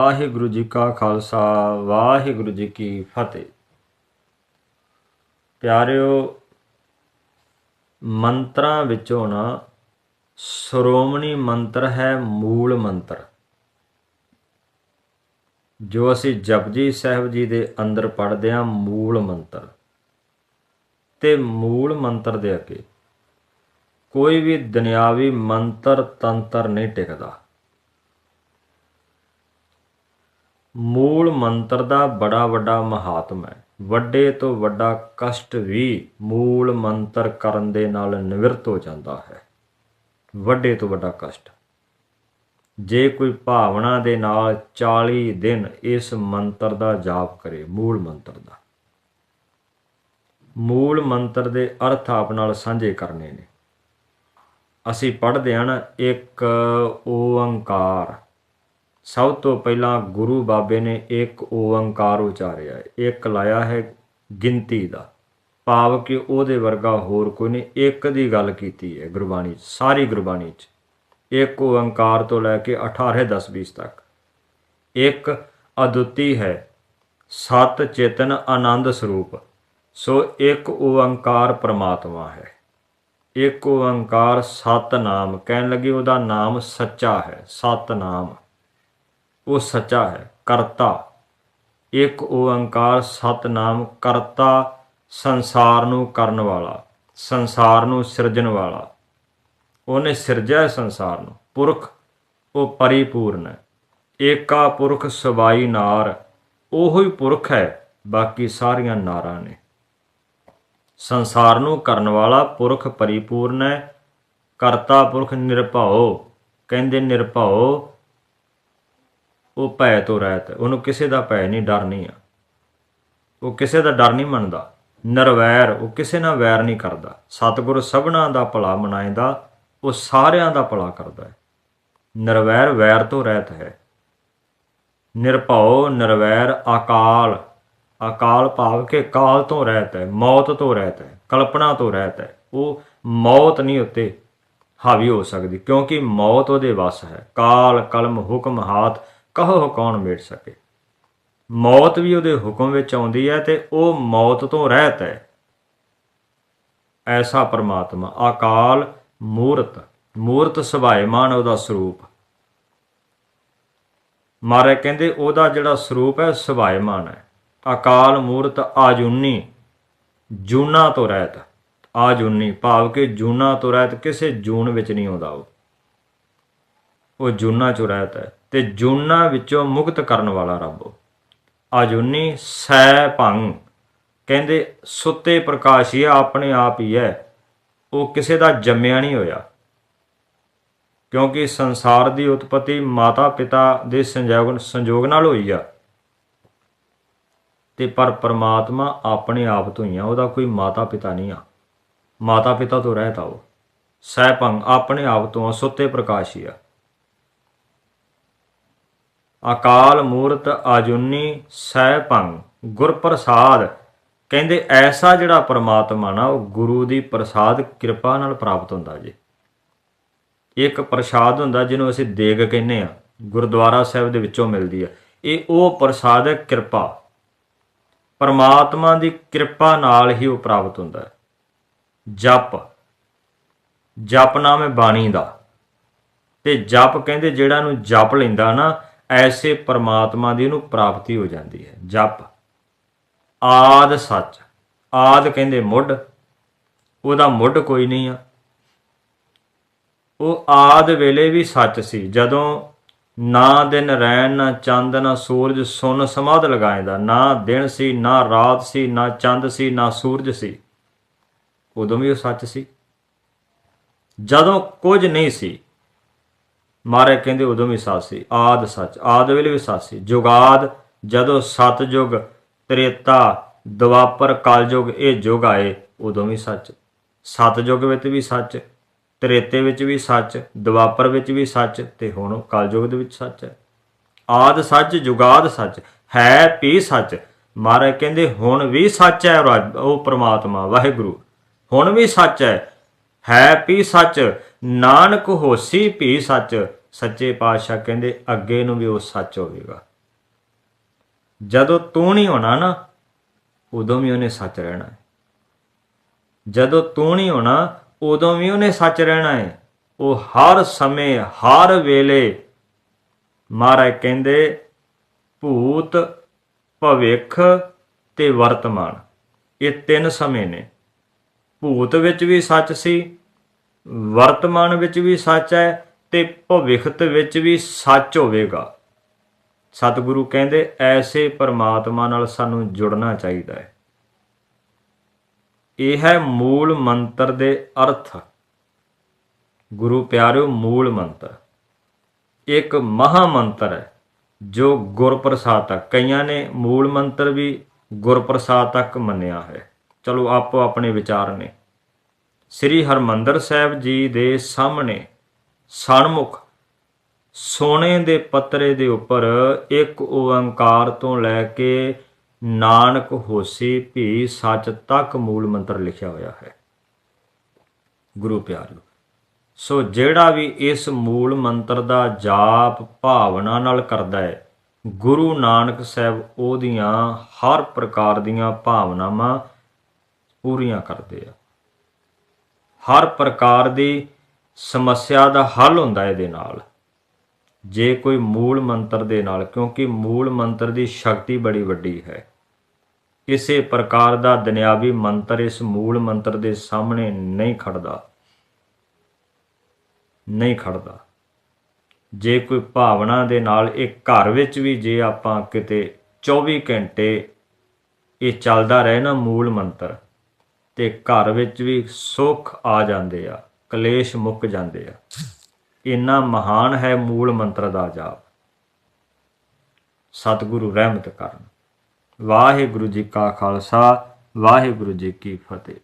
ਵਾਹਿਗੁਰੂ ਜੀ ਕਾ ਖਾਲਸਾ, ਵਾਹਿਗੁਰੂ ਜੀ ਕੀ ਫਤਿਹ। ਪਿਆਰਿਓ, ਮੰਤਰਾਂ ਵਿੱਚੋਂ ਨਾ ਸ਼੍ਰੋਮਣੀ ਮੰਤਰ ਹੈ ਮੂਲ ਮੰਤਰ। ਜੋ ਅਸੀਂ ਜਪਜੀ ਸਾਹਿਬ ਜੀ ਦੇ ਅੰਦਰ ਪੜ੍ਹਦੇ ਹਾਂ, ਮੂਲ ਮੰਤਰ। ਤੇ ਮੂਲ ਮੰਤਰ ਦੇ ਅੱਗੇ ਕੋਈ ਵੀ ਦੁਨਿਆਵੀ ਮੰਤਰ ਤੰਤਰ ਨਹੀਂ ਟਿਕਦਾ। ਮੂਲ ਮੰਤਰ ਦਾ ਬੜਾ ਵੱਡਾ ਮਹਾਤਮ ਹੈ। ਵੱਡੇ ਤੋਂ ਵੱਡਾ ਕਸ਼ਟ ਵੀ ਮੂਲ ਮੰਤਰ ਕਰਨ ਦੇ ਨਾਲ ਨਿਵਰਤ ਹੋ ਜਾਂਦਾ ਹੈ। ਵੱਡੇ ਤੋਂ ਵੱਡਾ ਕਸ਼ਟ। ਜੇ ਕੋਈ ਭਾਵਨਾ ਦੇ ਨਾਲ 40 ਦਿਨ ਇਸ ਮੰਤਰ ਦਾ ਜਾਪ ਕਰੇ, ਮੂਲ ਮੰਤਰ ਦਾ। ਮੂਲ ਮੰਤਰ ਦੇ ਅਰਥ ਆਪ ਨਾਲ ਸਾਂਝੇ ਕਰਨੇ ਨੇ। ਅਸੀਂ ਪੜ੍ਹਦੇ ਹਾਂ ਨਾ, ਇੱਕ ਓੰਕਾਰ। ਸਭ ਤੋਂ ਪਹਿਲਾਂ ਗੁਰੂ ਬਾਬੇ ਨੇ ਇੱਕ ਓੰਕਾਰ ਉਚਾਰਿਆ। ਇੱਕ ਲਾਇਆ ਹੈ ਗਿਣਤੀ ਦਾ। ਭਾਵ ਕਿ ਉਹਦੇ ਵਰਗਾ ਹੋਰ ਕੋਈ ਨਹੀਂ। ਇੱਕ ਦੀ ਗੱਲ ਕੀਤੀ ਹੈ ਗੁਰਬਾਣੀ 'ਚ, ਸਾਰੀ ਗੁਰਬਾਣੀ 'ਚ। ਇੱਕ ਓੰਕਾਰ ਤੋਂ ਲੈ ਕੇ 18 10 20 ਤੱਕ। ਇੱਕ ਅਦੁੱਤੀ ਹੈ, ਸਤ ਚੇਤਨ ਆਨੰਦ ਸਰੂਪ। ਸੋ ਇੱਕ ਓੰਕਾਰ ਪ੍ਰਮਾਤਮਾ ਹੈ। ਇੱਕ ਓੰਕਾਰ ਸਤਨਾਮ। ਕਹਿਣ ਲੱਗੇ ਉਹਦਾ ਨਾਮ ਸੱਚਾ ਹੈ, ਸਤਨਾਮ। ਉਹ ਸੱਚਾ ਹੈ, ਕਰਤਾ। ਇੱਕ ਓੰਕਾਰ ਸਤਨਾਮ, ਕਰਤਾ ਸੰਸਾਰ ਨੂੰ ਕਰਨ ਵਾਲਾ, ਸੰਸਾਰ ਨੂੰ ਸਿਰਜਣ ਵਾਲਾ। ਉਹਨੇ ਸਿਰਜਿਆ ਸੰਸਾਰ ਨੂੰ। ਪੁਰਖ, ਉਹ ਪਰਿਪੂਰਨ ਹੈ। ਏਕਾ ਪੁਰਖ ਸਵਾਈ ਨਾਰ, ਉਹੋ ਹੀ ਪੁਰਖ ਹੈ, ਬਾਕੀ ਸਾਰੀਆਂ ਨਾਰਾਂ ਨੇ। ਸੰਸਾਰ ਨੂੰ ਕਰਨ ਵਾਲਾ ਪੁਰਖ ਪਰਿਪੂਰਨ ਹੈ। ਕਰਤਾ ਪੁਰਖ ਨਿਰਭਉ, ਕਹਿੰਦੇ ਨਿਰਭਉ ਉਹ ਭੈ ਤੋਂ ਰਹਿਤ ਹੈ। ਉਹਨੂੰ ਕਿਸੇ ਦਾ ਭੈ ਨਹੀਂ, ਡਰ ਨਹੀਂ ਆ। ਉਹ ਕਿਸੇ ਦਾ ਡਰ ਨਹੀਂ ਮੰਨਦਾ। ਨਰਵੈਰ, ਉਹ ਕਿਸੇ ਨਾਲ ਵੈਰ ਨਹੀਂ ਕਰਦਾ। ਸਤਿਗੁਰ ਸਭਨਾ ਦਾ ਭਲਾ ਮਨਾਇਦਾ ਉਹ ਸਾਰਿਆਂ ਦਾ ਭਲਾ ਕਰਦਾ ਹੈ। ਨਰਵੈਰ ਵੈਰ ਤੋਂ ਰਹਿਤ ਹੈ। ਨਿਰਭਉ ਨਰਵੈਰ ਅਕਾਲ। ਅਕਾਲ ਭਾਵ ਕੇ ਕਾਲ ਤੋਂ ਰਹਿਤ ਹੈ, ਮੌਤ ਤੋਂ ਰਹਿਤ ਹੈ, ਕਲਪਨਾ ਤੋਂ ਰਹਿਤ ਹੈ। ਉਹ ਮੌਤ ਨਹੀਂ ਉੱਤੇ ਹਾਵੀ ਹੋ ਸਕਦੀ, ਕਿਉਂਕਿ ਮੌਤ ਉਹਦੇ ਵੱਸ ਹੈ। ਕਾਲ, ਕਲਮ, ਹੁਕਮ, ਹਾਥ ਕਹੋ ਕੌਣ ਮੇਟ ਸਕੇ? ਮੌਤ ਵੀ ਉਹਦੇ ਹੁਕਮ ਵਿੱਚ ਆਉਂਦੀ ਹੈ ਤੇ ਉਹ ਮੌਤ ਤੋਂ ਰਹਿਤ ਹੈ। ਐਸਾ ਪਰਮਾਤਮਾ, ਅਕਾਲ ਮੂਰਤ ਮੂਰਤ ਸੁਭਾਇਮਾਨ ਉਹਦਾ ਸਰੂਪ। ਮਾਰੇ ਕਹਿੰਦੇ ਉਹਦਾ ਜਿਹੜਾ ਸਰੂਪ ਹੈ ਸੁਭਾਇਮਾਨ ਹੈ। ਅਕਾਲ ਮੂਰਤ ਆਜੂਨੀ, ਜੂਨਾ ਤੋਂ ਰਹਿਤ। ਆਜੂਨੀ, ਭਾਵ ਕਿ ਜੂਨਾ ਤੋਂ ਰਹਿਤ, ਕਿਸੇ ਜੂਨ ਵਿੱਚ ਨਹੀਂ ਆਉਂਦਾ ਉਹ। ਉਹ ਜੂਨਾ ਚੋਂ ਰਹਿਤ ਹੈ। ਤੇ ਜੂਨਾ ਵਿੱਚੋਂ ਮੁਕਤ ਕਰਨ ਵਾਲਾ ਰੱਬ। ਉਹ ਆਜੂਨੀ ਸੈ ਭੰਗ। ਕਹਿੰਦੇ ਸੁੱਤੇ ਪ੍ਰਕਾਸ਼ ਹੀ ਆ, ਆਪਣੇ ਆਪ ਹੀ ਹੈ ਉਹ ਕਿਸੇ ਦਾ ਜੰਮਿਆ ਨਹੀਂ ਹੋਇਆ। ਕਿਉਂਕਿ ਸੰਸਾਰ ਦੀ ਉਤਪਤੀ ਮਾਤਾ ਪਿਤਾ ਦੇ ਸੰਜੋਗ ਸੰਯੋਗ ਨਾਲ ਹੋਈ ਆ। ਤੇ ਪਰ ਪਰਮਾਤਮਾ ਆਪਣੇ ਆਪ ਤੋਂ ਹੀ ਆ। ਉਹਦਾ ਕੋਈ ਮਾਤਾ ਪਿਤਾ ਨਹੀਂ ਆ। ਮਾਤਾ ਪਿਤਾ ਤੋਂ ਰਹਿਤ ਆ ਉਹ ਸਹਿਪੰਗ ਆਪਣੇ ਆਪ ਤੋਂ ਆ, ਸੁੱਤੇ ਪ੍ਰਕਾਸ਼ ਹੀ ਆ। ਅਕਾਲ ਮੂਰਤ ਆਜੁਨੀ ਸਹਿਪੰਗ ਗੁਰ ਪ੍ਰਸਾਦ। ਕਹਿੰਦੇ, ਐਸਾ ਜਿਹੜਾ ਪਰਮਾਤਮਾ ਨਾ, ਉਹ ਗੁਰੂ ਦੀ ਪ੍ਰਸਾਦ ਕਿਰਪਾ ਨਾਲ ਪ੍ਰਾਪਤ ਹੁੰਦਾ ਜੀ। ਇੱਕ ਪ੍ਰਸਾਦ ਹੁੰਦਾ ਜਿਹਨੂੰ ਅਸੀਂ ਦੇਗ ਕਹਿੰਦੇ ਆ ਗੁਰਦੁਆਰਾ ਸਾਹਿਬ ਦੇ ਵਿੱਚੋਂ ਮਿਲਦੀ ਆ ਇਹ ਉਹ ਪ੍ਰਸਾਦ ਹੈ, ਕਿਰਪਾ। ਪਰਮਾਤਮਾ ਦੀ ਕਿਰਪਾ ਨਾਲ ਹੀ ਉਹ ਪ੍ਰਾਪਤ ਹੁੰਦਾ ਹੈ। ਜਪ। ਜਪ ਨਾਮ ਹੈ ਬਾਣੀ ਦਾ। ਤੇ ਜਪ ਕਹਿੰਦੇ, ਜਿਹੜਾ ਨੂੰ ਜਪ ਲੈਂਦਾ ਨਾ ਐਸੇ ਪਰਮਾਤਮਾ ਦੀ ਉਹਨੂੰ ਪ੍ਰਾਪਤੀ ਹੋ ਜਾਂਦੀ ਹੈ। ਜਪ। ਆਦ ਸੱਚ। ਆਦ ਕਹਿੰਦੇ ਮੁੱਢ। ਉਹਦਾ ਮੁੱਢ ਕੋਈ ਨਹੀਂ ਆ। ਉਹ ਆਦ ਵੇਲੇ ਵੀ ਸੱਚ ਸੀ। ਜਦੋਂ ਨਾ ਦਿਨ ਰੈਣ ਨਾ ਚੰਦ, ਨਾ ਸੂਰਜ ਸੁਨ ਸਮਾਧ ਲਗਾਏਦਾ, ਨਾ ਦਿਨ ਸੀ, ਨਾ ਰਾਤ ਸੀ, ਨਾ ਚੰਦ ਸੀ, ਨਾ ਸੂਰਜ ਸੀ, ਉਦੋਂ ਵੀ ਉਹ ਸੱਚ ਸੀ। ਜਦੋਂ ਕੁਝ ਨਹੀਂ ਸੀ ਮਾਰੇ ਕਹਿੰਦੇ ਉਦੋਂ ਵੀ ਸੱਚ ਸੀ, ਆਦ ਸੱਚ, ਆਦ ਵੇਲੇ ਵੀ ਸੱਚ ਸੀ। ਜੁਗਾਦ ਜਦੋਂ ਸਤਜੁਗ, ਤ੍ਰੇਤਾ, ਦਵਾਪਰ, ਕਲਯੁਗ, ਇਹ ਯੁਗ ਆਏ, ਉਦੋਂ ਵੀ ਸੱਚ। ਸਤਜੁਗ ਵਿੱਚ ਵੀ ਸੱਚ, ਤ੍ਰੇਤੇ ਵਿੱਚ ਵੀ ਸੱਚ, ਦਵਾਪਰ ਵਿੱਚ ਵੀ ਸੱਚ ਤੇ ਹੁਣ ਕਲਯੁਗ ਦੇ ਵਿੱਚ ਸੱਚ ਹੈ। ਆਦ ਸੱਚ, ਜੁਗਾਦ ਸੱਚ, ਹੈ ਪੀ ਸੱਚ। ਮਹਾਰਾਜ ਕਹਿੰਦੇ ਹੁਣ ਵੀ ਸੱਚ ਹੈ ਰੱਬ- ਉਹ ਪ੍ਰਮਾਤਮਾ, ਵਾਹਿਗੁਰੂ। ਹੁਣ ਵੀ ਸੱਚ ਹੈ ਹੈ ਵੀ ਸੱਚ, ਨਾਨਕ ਹੋਸੀ ਵੀ ਸੱਚ। ਸੱਚੇ ਪਾਤਸ਼ਾਹ ਕਹਿੰਦੇ, ਅੱਗੇ ਨੂੰ ਵੀ ਉਹ ਸੱਚ ਹੋਵੇਗਾ। ਜਦੋਂ ਤੂੰ ਨਹੀਂ ਹੋਣਾ ਨਾ, ਉਦੋਂ ਵੀ ਉਹਨੇ ਸੱਚ ਰਹਿਣਾ ਹੈ। ਜਦੋਂ ਤੂੰ ਨਹੀਂ ਹੋਣਾ, ਉਦੋਂ ਵੀ ਉਹਨੇ ਸੱਚ ਰਹਿਣਾ ਹੈ। ਉਹ ਹਰ ਸਮੇਂ, ਹਰ ਵੇਲੇ ਮਹਾਰਾਜ ਕਹਿੰਦੇ, ਭੂਤ, ਭਵਿੱਖ ਤੇ ਵਰਤਮਾਨ। ਇਹ ਤਿੰਨ ਸਮੇਂ ਨੇ। ਭੂਤ ਵਿੱਚ ਵੀ ਸੱਚ ਸੀ, ਵਰਤਮਾਨ ਵਿੱਚ ਵੀ ਸੱਚ ਹੈ ਤੇ ਭਵਿੱਖਤ ਵਿੱਚ ਵੀ ਸੱਚ ਹੋਵੇਗਾ। ਸਤਿਗੁਰੂ ਕਹਿੰਦੇ, ਐਸੇ ਪਰਮਾਤਮਾ ਨਾਲ ਸਾਨੂੰ ਜੁੜਨਾ ਚਾਹੀਦਾ ਹੈ। ਇਹ ਹੈ ਮੂਲ ਮੰਤਰ ਦੇ ਅਰਥ। ਗੁਰੂ ਪਿਆਰਿਓ, ਮੂਲ ਮੰਤਰ। ਇੱਕ ਮਹਾ ਮੰਤਰ ਹੈ, ਜੋ ਗੁਰਪ੍ਰਸਾਦ ਤੱਕ। ਕਈਆਂ ਨੇ ਮੂਲ ਮੰਤਰ ਵੀ ਗੁਰਪ੍ਰਸਾਦ ਤੱਕ ਮੰਨਿਆ ਹੈ। ਚਲੋ ਆਪੋ ਆਪਣੇ ਵਿਚਾਰ ਨੇ। ਸ੍ਰੀ ਹਰਮੰਦਰ ਸਾਹਿਬ ਜੀ ਦੇ ਸਾਹਮਣੇ ਸਨਮੁਖ ਸੋਨੇ ਦੇ ਪੱਤਰੇ ਦੇ ਉੱਪਰ ਇੱਕ ਓੰਕਾਰ ਤੋਂ ਲੈ ਕੇ ਨਾਨਕ ਹੋਸੀ ਭੀ ਸੱਚ ਤੱਕ ਮੂਲ ਮੰਤਰ ਲਿਖਿਆ ਹੋਇਆ ਹੈ। ਗੁਰੂ ਪਿਆਰਿਓ, ਸੋ ਜਿਹੜਾ ਵੀ ਇਸ ਮੂਲ ਮੰਤਰ ਦਾ ਜਾਪ ਭਾਵਨਾ ਨਾਲ ਕਰਦਾ ਹੈ, ਗੁਰੂ ਨਾਨਕ ਸਾਹਿਬ ਉਹਦੀਆਂ ਹਰ ਪ੍ਰਕਾਰ ਦੀਆਂ ਭਾਵਨਾਵਾਂ ਪੂਰੀਆਂ ਕਰਦੇ ਆ। ਹਰ ਪ੍ਰਕਾਰ ਦੀ ਸਮੱਸਿਆ ਦਾ ਹੱਲ ਹੁੰਦਾ ਇਹਦੇ ਨਾਲ। ਜੇ ਕੋਈ ਮੂਲ ਮੰਤਰ ਦੇ ਨਾਲ, ਕਿਉਂਕਿ ਮੂਲ ਮੰਤਰ ਦੀ ਸ਼ਕਤੀ ਬੜੀ ਵੱਡੀ ਹੈ। ਕਿਸੇ ਪ੍ਰਕਾਰ ਦਾ ਦੁਨਿਆਵੀ ਮੰਤਰ ਇਸ ਮੂਲ ਮੰਤਰ ਦੇ ਸਾਹਮਣੇ ਨਹੀਂ ਖੜਦਾ। ਨਹੀਂ ਖੜਦਾ। ਜੇ ਕੋਈ ਭਾਵਨਾ ਦੇ ਨਾਲ ਇਹ ਘਰ ਵਿੱਚ ਵੀ ਜੇ ਆਪਾਂ ਕਿਤੇ 24 ਘੰਟੇ ਇਹ ਚੱਲਦਾ ਰਹੇ ਨਾ ਮੂਲ ਮੰਤਰ ਤੇ ਘਰ ਵਿੱਚ ਵੀ ਸੁੱਖ ਆ ਜਾਂਦੇ ਆ, ਕਲੇਸ਼ ਮੁੱਕ ਜਾਂਦੇ ਆ। ਇੰਨਾ ਮਹਾਨ ਹੈ ਮੂਲ ਮੰਤਰ ਦਾ ਜਾਪ। ਸਤਿਗੁਰੂ ਰਹਿਮਤ ਕਰਨ। ਵਾਹਿਗੁਰੂ ਜੀ ਕਾ ਖਾਲਸਾ, ਵਾਹਿਗੁਰੂ ਜੀ ਕੀ ਫਤਿਹ।